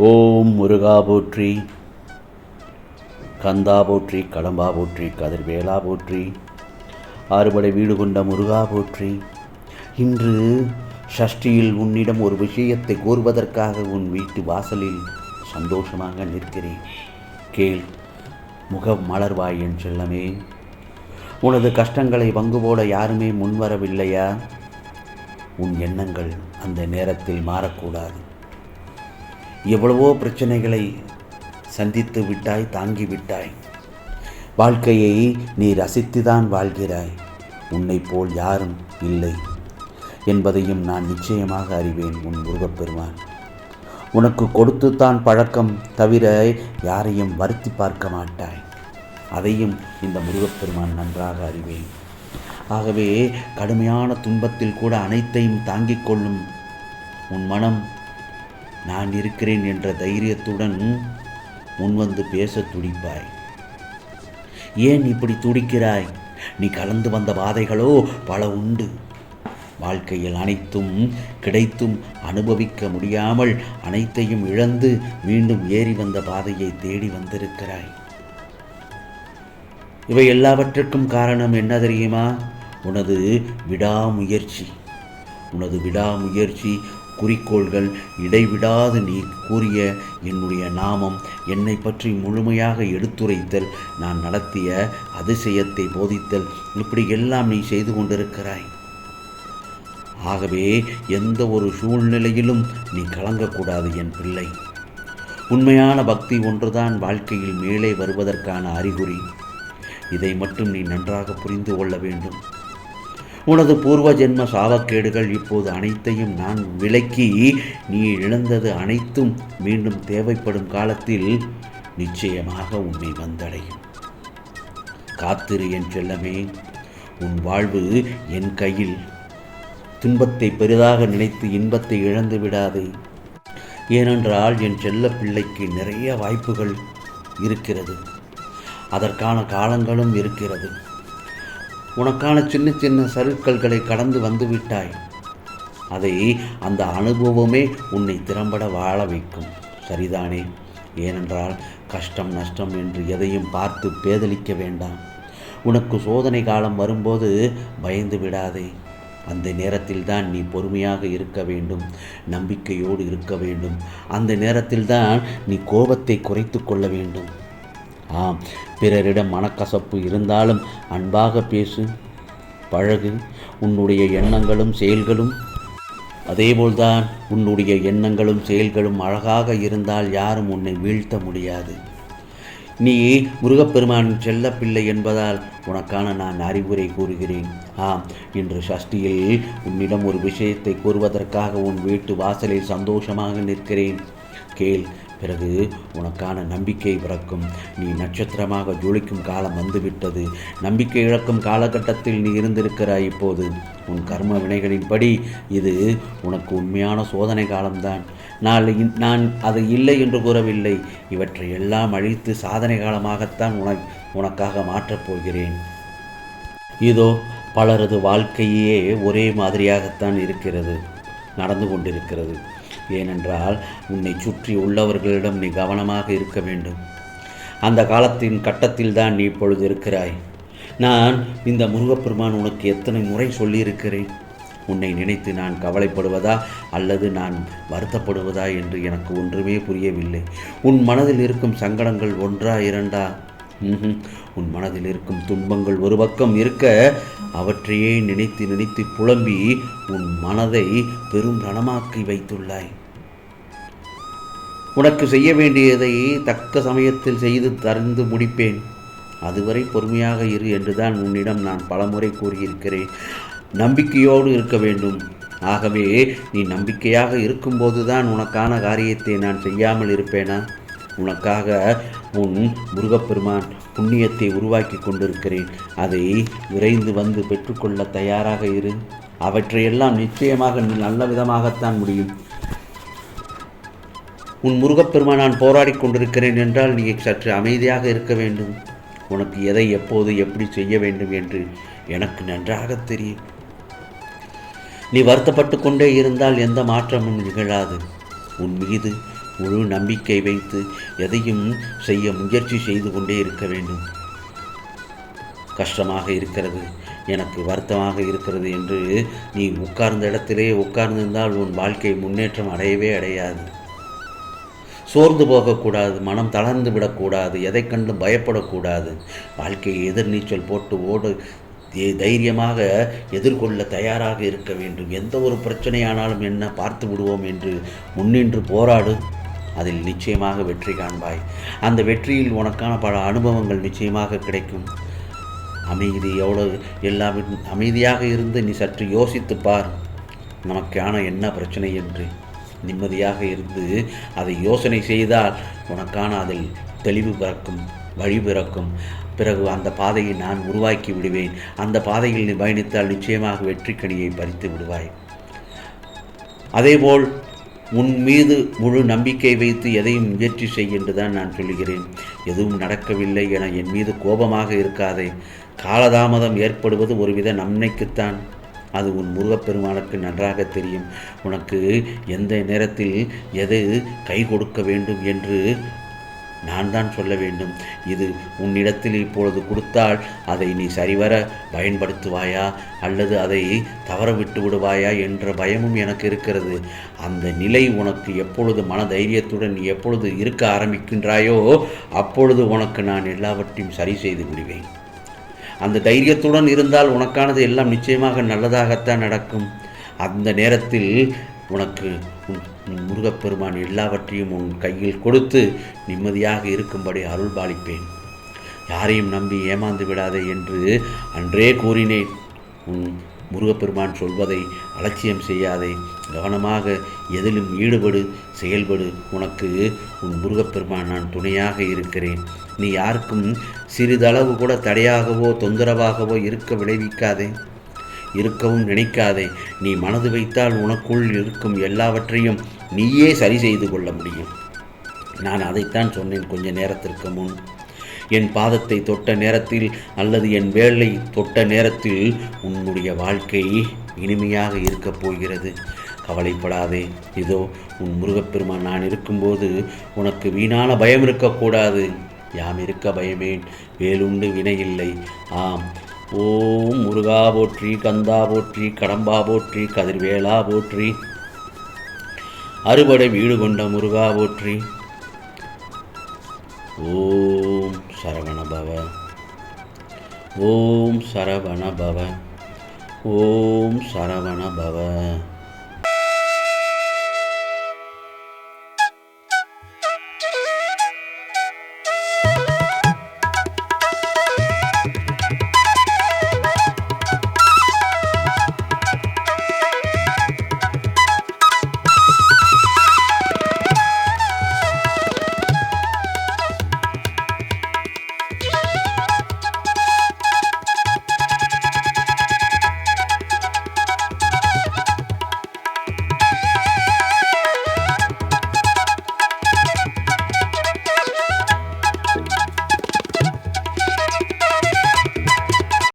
ஓம் முருகா போற்றி கந்தா போற்றி கடம்பா போற்றி கதிர்வேலா போற்றி ஆறுபடை வீடு கொண்ட முருகா போற்றி. இன்று ஷஷ்டியில் உன்னிடம் ஒரு விஷயத்தை கூறுவதற்காக உன் வீட்டு வாசலில் சந்தோஷமாக நிற்கிறேன். கேள் முக மலர்வாய் என் செல்லமே. உனது கஷ்டங்களை பங்கு போட யாருமே முன்வரவில்லையா? உன் எண்ணங்கள் அந்த நேரத்தில் மாறக்கூடாது. எவ்வளவோ பிரச்சனைகளை சந்தித்து விட்டாய் தாங்கி விட்டாய். வாழ்க்கையை நீ ரசித்துதான் வாழ்கிறாய். உன்னைப் போல் யாரும் இல்லை என்பதையும் நான் நிச்சயமாக அறிவேன் உன் முருகப்பெருமான். உனக்கு கொடுத்துத்தான் பழக்கம் தவிர யாரையும் வருத்தி பார்க்க மாட்டாய். அதையும் இந்த முருகப்பெருமான் நன்றாக அறிவேன். ஆகவே கடுமையான துன்பத்தில் கூட அனைத்தையும் தாங்கிக் கொள்ளும் உன் மனம் நான் இருக்கிறேன் என்ற தைரியத்துடன் முன்வந்து பேச துடிப்பாய். ஏன் இப்படி துடிக்கிறாய்? நீ கலந்து வந்த பாதைகளோ பல உண்டு. வாழ்க்கையில் அனைத்தும் கிடைத்தும் அனுபவிக்க முடியாமல் அனைத்தையும் இழந்து மீண்டும் ஏறி வந்த பாதையை தேடி வந்திருக்கிறாய். இவை எல்லாவற்றுக்கும் காரணம் என்ன தெரியுமா? உனது விடாமுயற்சி. உனது விடாமுயற்சி குறிக்கோள்கள் இடைவிடாது நீ கூறிய என்னுடைய நாமம் என்னை பற்றி முழுமையாக எடுத்துரைத்தல். நான் நடத்திய அதிசயத்தை போதித்தல். இப்படி எல்லாம் நீ செய்து கொண்டிருக்கிறாய். ஆகவே எந்த ஒரு சூழ்நிலையிலும் நீ கலங்கக்கூடாது என் பிள்ளை. உண்மையான பக்தி ஒன்றுதான் வாழ்க்கையில் மேலே வருவதற்கான அறிகுறி. இதை மட்டும் நீ நன்றாக புரிந்து கொள்ள வேண்டும். உனது பூர்வ ஜென்ம சாபக்கேடுகள் இப்போது அனைத்தையும் நான் விலக்கி நீ இழந்தது அனைத்தும் மீண்டும் தேவைப்படும் காலத்தில் நிச்சயமாக உன்னை வந்தடையும். காத்திரு என் செல்லமே உன் வாழ்வு என் கையில். துன்பத்தை பெரிதாக நினைத்து இன்பத்தை இழந்து விடாதே. ஏனென்றால் என் செல்ல பிள்ளைக்கு நிறைய வாய்ப்புகள் இருக்கிறது. அதற்கான காலங்களும் இருக்கிறது. உனக்கான சின்ன சின்ன சருக்கல்களை கடந்து வந்து விட்டாய். அதை அந்த அனுபவமே உன்னை திறம்பட வாழ வைக்கும். சரிதானே? ஏனென்றால் கஷ்டம் நஷ்டம் என்று எதையும் பார்த்து பேதலிக்க வேண்டாம். உனக்கு சோதனை காலம் வரும்போது பயந்து விடாதே. அந்த நேரத்தில் தான் நீ பொறுமையாக இருக்க வேண்டும். நம்பிக்கையோடு இருக்க வேண்டும். அந்த நேரத்தில் தான் நீ கோபத்தை குறைத்து கொள்ள வேண்டும். ஆம் பிறரிடம் மனக்கசப்பு இருந்தாலும் அன்பாக பேசு. பழகு உன்னுடைய எண்ணங்களும் செயல்களும் அதேபோல்தான் உன்னுடைய எண்ணங்களும் செயல்களும் அழகாக இருந்தால் யாரும் உன்னை வீழ்த்த முடியாது. நீ முருகப்பெருமானின் செல்லப்பிள்ளை என்பதால் உனக்கான நான் அறிவுரை கூறுகிறேன். ஆம் இன்று சஷ்டியில் உன்னிடம் ஒரு விஷயத்தை கூறுவதற்காக உன் வீட்டு வாசலில் சந்தோஷமாக நிற்கிறேன். கேள் பிறகு உனக்கான நம்பிக்கை பிறக்கும். நீ நட்சத்திரமாக ஜொலிக்கும் காலம் வந்துவிட்டது. நம்பிக்கை இழக்கும் காலகட்டத்தில் நீ இருந்திருக்கிறாய் இப்போது. உன் கர்ம வினைகளின்படி இது உனக்கு உண்மையான சோதனை காலம்தான். நான் நான் அது இல்லை என்று கூறவில்லை. இவற்றை எல்லாம் அழித்து சாதனை காலமாகத்தான் உனக் உனக்காக மாற்றப் போகிறேன். இதோ பலரது வாழ்க்கையே ஒரே மாதிரியாகத்தான் இருக்கிறது நடந்து கொண்டிருக்கிறது. ஏனென்றால் உன்னை சுற்றி உள்ளவர்களிடம் நீ கவனமாக இருக்க வேண்டும். அந்த காலத்தின் கட்டத்தில் தான் நீ இப்பொழுது இருக்கிறாய். நான் இந்த முருகப்பெருமான் உனக்கு எத்தனை முறை சொல்லியிருக்கிறேன்? உன்னை நினைத்து நான் கவலைப்படுவதா அல்லது நான் வருத்தப்படுவதா என்று எனக்கு ஒன்றுமே புரியவில்லை. உன் மனதில் இருக்கும் சங்கடங்கள் ஒன்றா இரண்டா? உன் மனதில் இருக்கும் துன்பங்கள் ஒரு பக்கம் இருக்க அவற்றையே நினைத்து நினைத்து புலம்பி உன் மனதை பெரும் ரணமாக்கி வைத்துள்ளாய். உனக்கு செய்ய வேண்டியதை தக்க சமயத்தில் செய்து தருந்து முடிப்பேன். அதுவரை பொறுமையாக இரு என்றுதான் உன்னிடம் நான் பலமுறை கூறியிருக்கிறேன். நம்பிக்கையோடு இருக்க வேண்டும். ஆகவே நீ நம்பிக்கையாக இருக்கும்போதுதான் உனக்கான காரியத்தை நான் செய்யாமல் இருப்பேனா? உனக்காக உன் முருகப்பெருமான் புண்ணியத்தை உருவாக்கி கொண்டிருக்கிறேன். அதை விரைந்து வந்து பெற்றுக்கொள்ள தயாராக இரு. அவற்றையெல்லாம் நிச்சயமாக நீ நல்ல விதமாகத்தான் முடியும். உன் முருகப்பெருமான் நான் போராடி கொண்டிருக்கிறேன் என்றால் நீ சற்று அமைதியாக இருக்க வேண்டும். உனக்கு எதை எப்போது எப்படி செய்ய வேண்டும் என்று எனக்கு நன்றாக தெரியும். நீ வருத்தப்பட்டு கொண்டே இருந்தால் எந்த மாற்றமும் நிகழாது. உன் மீது முழு நம்பிக்கை வைத்து எதையும் செய்ய முயற்சி செய்து கொண்டே இருக்க வேண்டும். கஷ்டமாக இருக்கிறது எனக்கு வருத்தமாக இருக்கிறது என்று நீ உட்கார்ந்த இடத்திலேயே உட்கார்ந்திருந்தால் உன் வாழ்க்கை முன்னேற்றம் அடையவே அடையாது. சோர்ந்து போகக்கூடாது மனம் தளர்ந்து விடக்கூடாது எதை கண்டும் பயப்படக்கூடாது. வாழ்க்கையை எதிர்நீச்சல் போட்டு ஓடு தை- தைரியமாக எதிர்கொள்ள தயாராக இருக்க வேண்டும். எந்த ஒரு பிரச்சனையானாலும் என்ன பார்த்து விடுவோம் என்று முன்னின்று போராடு அதில் நிச்சயமாக வெற்றி காண்பாய். அந்த வெற்றியில் உனக்கான பல அனுபவங்கள் நிச்சயமாக கிடைக்கும். அமைதி எவ்வளோ எல்லாமே அமைதியாக இருந்து நீ சற்று யோசித்துப் பார் நமக்கான என்ன பிரச்சனை என்று. நிம்மதியாக இருந்து அதை யோசனை செய்தால் உனக்கான அதில் தெளிவு பிறக்கும் வழி பிறக்கும். பிறகு அந்த பாதையை நான் உருவாக்கி விடுவேன். அந்த பாதையில் நீ பயணித்தால் நிச்சயமாக வெற்றிக்கனியை பறித்து விடுவாய். அதேபோல் உன் மீது முழு நம்பிக்கை வைத்து எதையும் முயற்சி செய் என்று தான் நான் சொல்லுகிறேன். எதுவும் நடக்கவில்லை என என் மீது கோபமாக இருக்காதே. காலதாமதம் ஏற்படுவது ஒருவித நன்மைக்குத்தான். அது உன் முருகப்பெருமானுக்கு நன்றாக தெரியும். உனக்கு எந்த நேரத்தில் எது கை கொடுக்க வேண்டும் என்று நான் தான் சொல்ல வேண்டும். இது உன்னிடத்தில் இப்பொழுது கொடுத்தால் அதை நீ சரிவர பயன்படுத்துவாயா? அல்லது அதை தவற விட்டு விடுவாயா என்ற பயமும் எனக்கு இருக்கிறது. அந்த நிலை உனக்கு எப்பொழுது மன தைரியத்துடன் நீ எப்பொழுது இருக்க ஆரம்பிக்கின்றாயோ அப்பொழுது உனக்கு நான் எல்லாவற்றையும் சரி செய்து விடுவேன். அந்த தைரியத்துடன் இருந்தால் உனக்கானது எல்லாம் நிச்சயமாக நல்லதாகத்தான் நடக்கும். அந்த நேரத்தில் உனக்கு முருகப்பெருமான் எல்லாவற்றையும் உன் கையில் கொடுத்து நிம்மதியாக இருக்கும்படி அருள் பாலிப்பேன் யாரையும் நம்பி ஏமாந்து விடாதே என்று அன்றே கூறினேன். உன் முருகப்பெருமான் சொல்வதை அலட்சியம் செய்யாதே. கவனமாக எதிலும் ஈடுபடு. செயல்படு. உனக்கு உன் முருகப்பெருமான் நான் துணையாக இருக்கிறேன். நீ யாருக்கும் சிறிதளவு கூட தடையாகவோ தொந்தரவாகவோ இருக்க விளைவிக்காதே. இருக்கவும் நினைக்காதே. நீ மனது வைத்தால் உனக்குள் இருக்கும் எல்லாவற்றையும் நீயே சரி செய்து கொள்ள முடியும். நான் அதைத்தான் சொன்னேன் கொஞ்ச நேரத்திற்கு முன். என் பாதத்தை தொட்ட நேரத்தில் அல்லது என் வேலை தொட்ட நேரத்தில் உன்னுடைய வாழ்க்கை இனிமையாக இருக்கப் போகிறது. கவலைப்படாதே. இதோ உன் முருகப்பெருமான் நான் இருக்கும்போது உனக்கு வீணான பயம் இருக்கக்கூடாது. யாம் இருக்க பயமேன் வேலுண்டு வினையில்லை. ஆம் ஓம் முருகா போற்றி கந்தா போற்றி கடம்பா போற்றி கதிர்வேலா போற்றி. அறுபடை வீடு கொண்ட முருகா போற்றி. ஓம் சரவணபவ. ஓம் சரவண பவ ஓம் சரவணபவ.